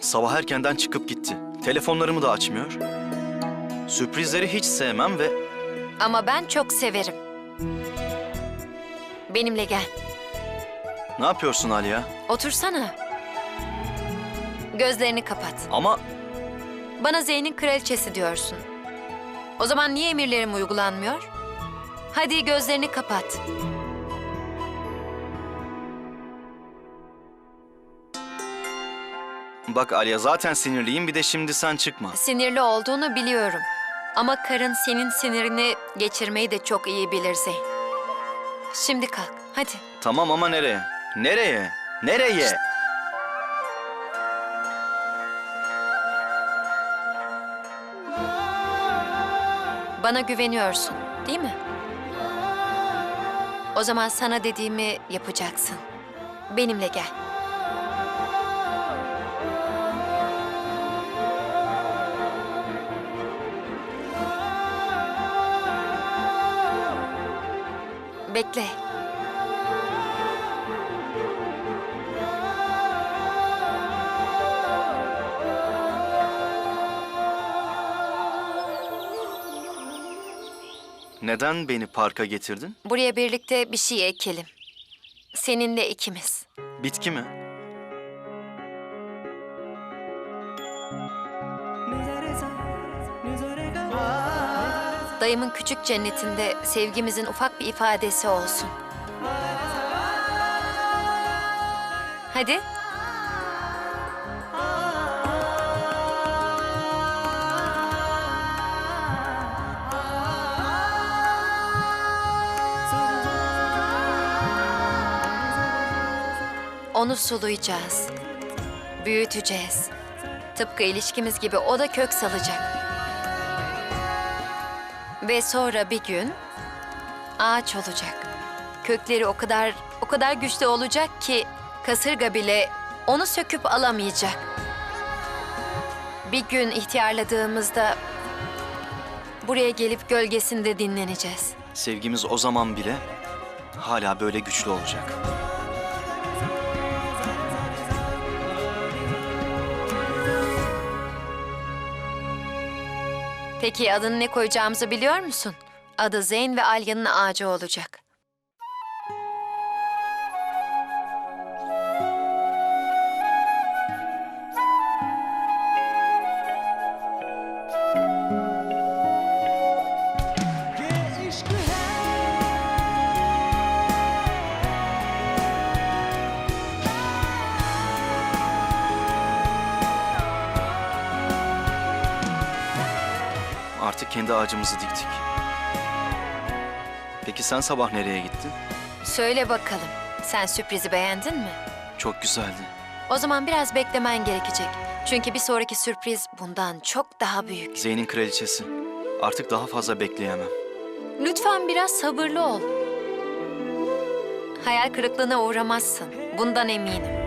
Sabah erkenden çıkıp gitti. Telefonlarımı da açmıyor. Sürprizleri hiç sevmem ve Ama ben çok severim. Benimle gel. ne yapıyorsun Aliya? Otursana. Gözlerini kapat. Ama Bana Zeyn'in kraliçesi diyorsun. O zaman niye emirlerim uygulanmıyor? Hadi gözlerini kapat. Bak Aliya zaten sinirliyim bir de şimdi sen çıkma. Sinirli olduğunu biliyorum. Ama karın senin sinirini geçirmeyi de çok iyi bilir Zeyn. Şimdi kalk, hadi. Tamam ama nereye? Nereye? Nereye? Bana güveniyorsun, değil mi? O zaman sana dediğimi yapacaksın. Benimle gel. Bekle. Neden beni parka getirdin? Buraya birlikte bir şey ekelim. Seninle ikimiz. Bitki mi? Dayımın küçük cennetinde sevgimizin ufak bir ifadesi olsun. Hadi. Onu sulayacağız. Büyüteceğiz. Tıpkı ilişkimiz gibi o da kök salacak. Ve sonra bir gün ağaç olacak. Kökleri o kadar o kadar güçlü olacak ki kasırga bile onu söküp alamayacak. Bir gün ihtiyarladığımızda buraya gelip gölgesinde dinleneceğiz. Sevgimiz o zaman bile hala böyle güçlü olacak. Peki adını ne koyacağımızı biliyor musun? Adı Zeyn ve Alya'nın ağacı olacak. Artık kendi ağacımızı diktik. Peki sen sabah nereye gittin? Söyle bakalım, sen sürprizi beğendin mi? Çok güzeldi. O zaman biraz beklemen gerekecek. Çünkü bir sonraki sürpriz bundan çok daha büyük. Zeyn'in kraliçesi. Artık daha fazla bekleyemem. Lütfen biraz sabırlı ol. Hayal kırıklığına uğramazsın. Bundan eminim.